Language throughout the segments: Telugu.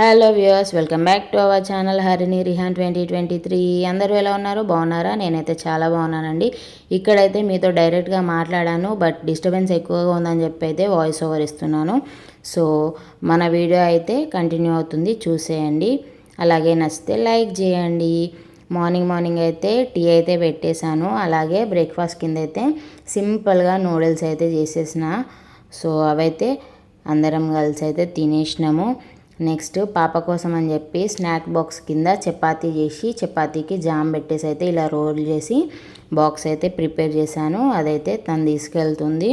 Hello viewers welcome back to our channel Harini Rihan twenty twenty three అందరూ ఎలా ఉన్నారు? బాగున్నారా? నేనైతే చాలా బాగున్నానండి. ఇక్కడైతే మీతో డైరెక్ట్గా మాట్లాడాను బట్ డిస్టర్బెన్స్ ఎక్కువగా ఉందని చెప్పి అయితే వాయిస్ ఓవర్ ఇస్తున్నాను. సో మన వీడియో అయితే కంటిన్యూ అవుతుంది. చూసేయండి. అలాగే నచ్చితే లైక్ చేయండి. మార్నింగ్ మార్నింగ్ అయితే టీ అయితే పెట్టేశాను. అలాగే బ్రేక్ఫాస్ట్ కింద అయితే సింపుల్గా నూడిల్స్ అయితే చేసేసిన. సో అవైతే అందరం కలిసి అయితే తినేసినాము. నెక్స్ట్ పాప కోసం అని చెప్పి స్నాక్ బాక్స్ కింద చపాతీ చేసి చపాతీకి జామ్ పెట్టేసి అయితే ఇలా రోల్ చేసి బాక్స్ అయితే ప్రిపేర్ చేశాను. అదైతే తను తీసుకెళ్తుంది.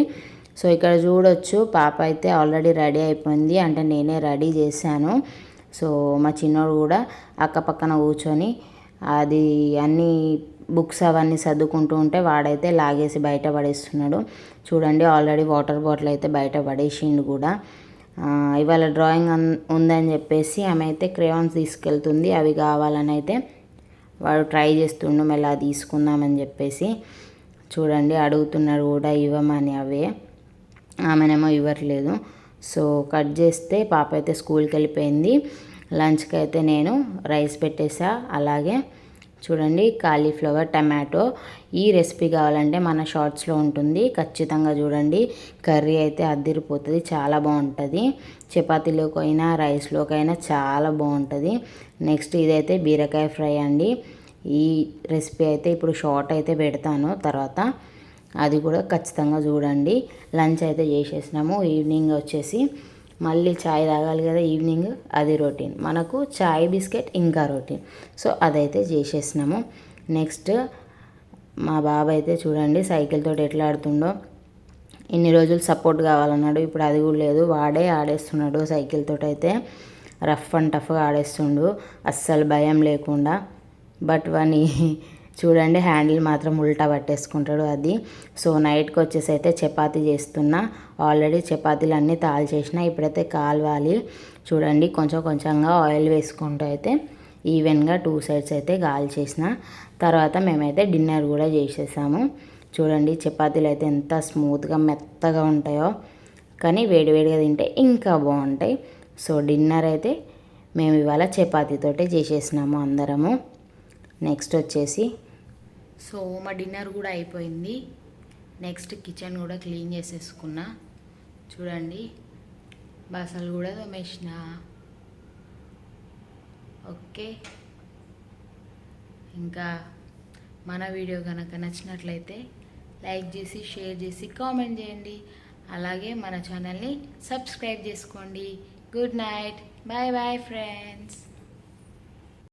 సో ఇక్కడ చూడొచ్చు పాప అయితే ఆల్రెడీ రెడీ అయిపోయింది. అంటే నేనే రెడీ చేశాను. సో మా చిన్నోడు కూడా అక్కపక్కన కూర్చొని అది అన్ని బుక్స్ అవన్నీ సర్దుకుంటూ ఉంటే వాడైతే లాగేసి బయట పడేస్తున్నాడు. చూడండి ఆల్రెడీ వాటర్ బాటిల్ అయితే బయట పడేసిండు కూడా. ఇవాళ డ్రాయింగ్ ఉందని చెప్పేసి ఆమె అయితే క్రేయాన్స్ తీసుకెళ్తుంది అవి కావాలని అయితే వాడు ట్రై చేస్తుండు మళ్ళీ తీసుకుందామని చెప్పేసి చూడండి అడుగుతున్నాడు కూడా ఇవ్వమని అవే. ఆమెనేమో ఇవ్వట్లేదు. సో కట్ చేస్తే పాప అయితే స్కూల్కి వెళ్ళిపోయింది. లంచ్కి అయితే నేను రైస్ పెట్టేసా అలాగే చూడండి కాలీఫ్లవర్ టమాటో ఈ రెసిపీ కావాలంటే మన షార్ట్స్లో ఉంటుంది. ఖచ్చితంగా చూడండి కర్రీ అయితే అద్దిరిపోతుంది చాలా బాగుంటుంది. చపాతీలోకి అయినా రైస్లోకి అయినా చాలా బాగుంటుంది. నెక్స్ట్ ఇదైతే బీరకాయ ఫ్రై అండి. ఈ రెసిపీ అయితే ఇప్పుడు షార్ట్ అయితే పెడతాను. తర్వాత అది కూడా ఖచ్చితంగా చూడండి. లంచ్ అయితే చేసేసినాము. ఈవినింగ్ వచ్చేసి మళ్ళీ చాయ్ తాగాలి కదా ఈవినింగ్ అది రొటీన్. మనకు చాయ్ బిస్కెట్ ఇంకా రొటీన్. సో అదైతే చేసేసినాము. నెక్స్ట్ మా బాబు అయితే చూడండి సైకిల్ తోటి ఎట్లా ఆడుతుండో. ఇన్ని రోజులు సపోర్ట్ కావాలన్నాడు ఇప్పుడు అది కూడా లేదు. వాడే ఆడేస్తున్నాడు సైకిల్ తోటి అయితే. రఫ్ అండ్ టఫ్గా ఆడేస్తుండు. అస్సలు భయం లేకుండా. బట్ వాని చూడండి హ్యాండిల్ మాత్రం ఉల్టా పట్టేసుకుంటాడు అది. సో నైట్కి వచ్చేసి అయితే చపాతీ చేస్తున్నా. ఆల్రెడీ చపాతీలు అన్నీ తాలు చేసిన ఇప్పుడైతే కాలవాలి. చూడండి కొంచెం కొంచెంగా ఆయిల్ వేసుకుంటూ అయితే ఈవెన్గా టూ సైడ్స్ అయితే గాలి చేసిన తర్వాత మేమైతే డిన్నర్ కూడా చేసేసాము. చూడండి చపాతీలు అయితే ఎంత స్మూత్గా మెత్తగా ఉంటాయో. కానీ వేడివేడిగా తింటే ఇంకా బాగుంటాయి. సో డిన్నర్ అయితే మేము ఇవాళ చపాతీతోటే చేసేసినాము అందరము. నెక్స్ట్ వచ్చేసి సో మా డిన్నర్ కూడా అయిపోయింది. నెక్స్ట్ కిచెన్ కూడా క్లీన్ చేసేసుకున్నా. చూడండి బసలు కూడా తోమేసిన. ఓకే. ఇంకా మన వీడియో కనుక నచ్చినట్లయితే లైక్ చేసి షేర్ చేసి కామెంట్ చేయండి. అలాగే మన ఛానల్ని సబ్స్క్రైబ్ చేసుకోండి. Good night. Bye bye friends.